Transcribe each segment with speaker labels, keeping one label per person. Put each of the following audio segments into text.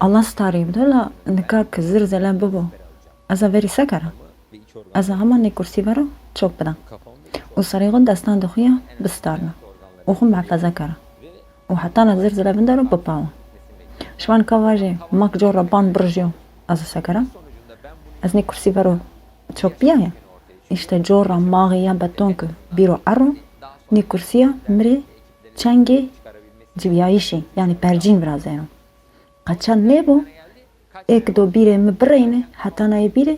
Speaker 1: Allah starî bide la nikak zir zelem bibo. Ez ê verî sekera. Ez ê heman nê kursî vero çok bidim. û serê xwe destan û xwe mehfeze kere û heta ne zir zilevin de re bipawe ji van kava jê mak cora ban birjiyo ez ê sekerim ez nê kursî vero çok biyaye işte cora maxê ya beton ku bîro ero nê kursiya mirê çengê civiyayîşê yani percîn bira zêro qeçen lêbo êk do bîrê min bireyne heta nayê bîrê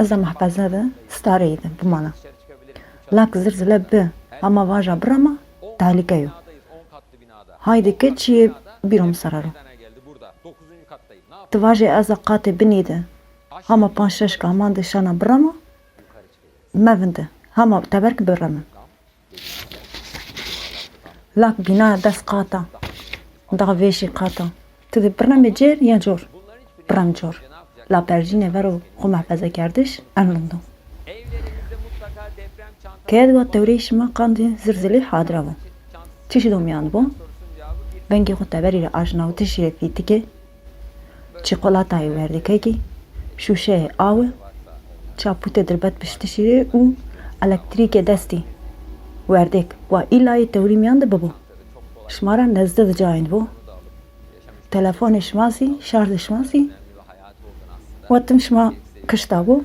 Speaker 1: ez de mehfeze de starê de bimana lak zir zile bi ama vaja brama tehlike yo haydi ke çiye bîrom serero tu vajê ez ê qatê binî de hama panj şeş ka heman de şana brama mevin de hama teberk bireme lak bîna dest qata dağa vêşî qata tu dê biremê cêr ya cor birem cor la perjînê vero xwe mehfeze kerdiş en lindo Kedva teorîşima qandê zirzilê hadira bû. Tişî domyan bû. Bengê xwe teberî re aşina û tişî re fîtikê. Çikolatayê werdikekî. Şûşeyê awê. Çapûtê dirbet piştişîrê û elektrîkê destî. Werdek wa îlayê teorîmiyan de bibû. Şmara nezdê dicayîn bû. Telefonê şmasî, şarjê şmasî. Wetim şma kışta bû.